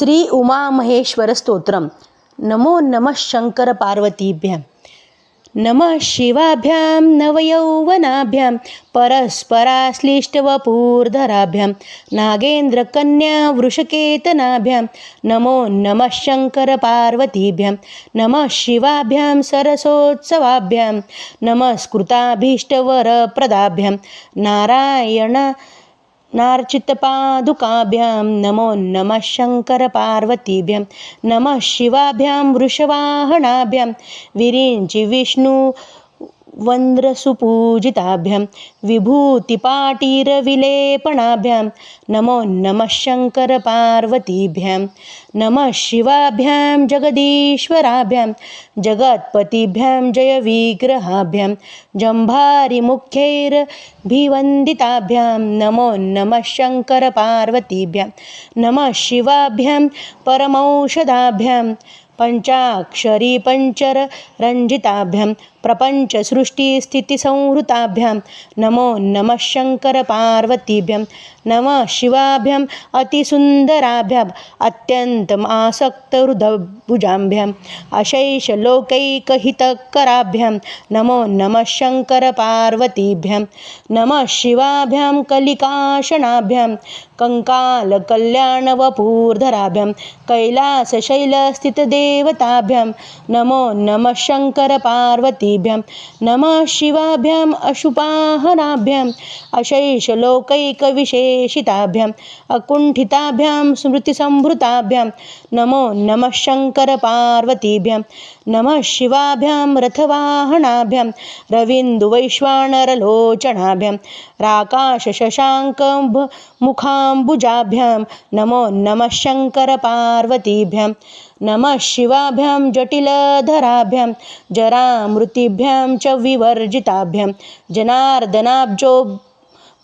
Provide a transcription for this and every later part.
श्री उमामहेश्वर स्तोत्रम। नमो नमः शंकर पार्वतीभ्यां नमः शिवाभ्यां नवयौवनाभ्यां परस्पराश्लिष्टवपूर्धराभ्यां नागेन्द्रकन्या वृषकेतनाभ्यां नमो नमः शङ्करपार्वतीभ्यां नमः शिवाभ्यां सरसोत्सवाभ्यां नमस्कृताभीष्टवरप्रदाभ्यां नारायण नार्चितपादुकाभ्यां नमो नमः शङ्करपार्वतीभ्यं नमः शिवाभ्यां वृषवाहनाभ्यां विरिञ्चि विष्णु वन्द्रसुपूजिताभ्यां, विभूतिपाटीरविलेपणाभ्यां, नमो नमः शङ्करपार्वतीभ्यां, नमः शिवाभ्यां जगदीश्वराभ्यां, जगत्पतिभ्यां जयविग्रहाभ्यां, जम्भारिमुख्यैर्भिवन्दिताभ्यां, नमो नमः शङ्करपार्वतीभ्यां, नमः शिवाभ्यां परमौषधाभ्यां पञ्चाक्षरी पञ्चररञ्जिताभ्यां प्रपञ्चसृष्टिस्थितिसंहृताभ्यां नमो नमः शङ्करपार्वतीभ्यां, नमः शिवाभ्याम् अतिसुन्दराभ्याम् अत्यन्तम् आसक्तहृदभुजाभ्याम् अशैषलोकैकहितकराभ्यां नमो नमः शङ्करपार्वतीभ्यां, नमः शिवाभ्यां, कलिकाशनाभ्यां कङ्कालकल्याणवपूर्धराभ्यां कैलासशैलस्थितदेवताभ्यां, नमो नमः शङ्करपार्वतीभ्यां नमः शिवाभ्याम् अशुपाहनाभ्याम् अशैषलोकैकविशेषिताभ्याम् अकुण्ठिताभ्यां स्मृतिसम्भृताभ्यां नमो नमः शङ्करपार्वतीभ्यां नमः शिवाभ्यां रथवाहनाभ्यां, रवीन्दुवैश्वानरलोचनाभ्यां राकाशशशाङ्कमुखाम्बुजाभ्यां नमो नमः शङ्करपार्वतीभ्यां, नमः शिवाभ्यां जटिलधराभ्यां, जरामृतिभ्यां च विवर्जिताभ्यां, जनार्दनाब्जो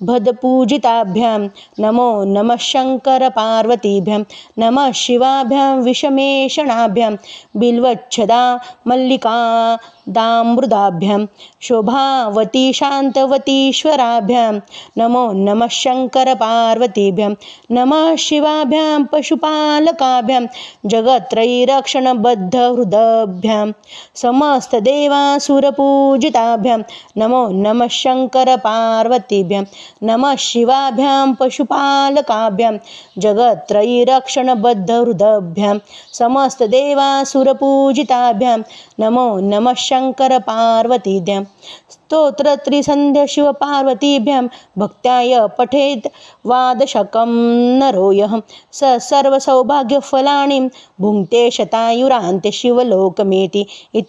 भदपूजिताभ्यां नमो नमः शङ्करपार्वतीभ्यां, नमः शिवाभ्यां विषमेषणाभ्यां, बिल्वच्छदा मल्लिका दामृदाभ्यां शोभावती शान्तवतीश्वराभ्यां, नमो नमः शङ्करपार्वतीभ्यां, नमः शिवाभ्यां पशुपालकाभ्यां जगत्त्रयीरक्षणबद्धहृदभ्यां समस्तदेवासुरपूजिताभ्यां, नमो नमः शङ्करपार्वतीभ्यां नमः शिवाभ्यां पशुपालकाभ्यां जगत्त्रयीरक्षणबद्धहृदभ्यां समस्तदेवासुरपूजिताभ्यां, नमो नमः शङ्करपार्वतीभ्यां, स्तोत्रत्रिसन्ध्यशिवपार्वतीभ्यां, भक्त्याय पठेत् वादशकं नरो यः स सर्वसौभाग्यफलानि भुङ्क्ते शतायुरान्ते शिवलोकमेति इति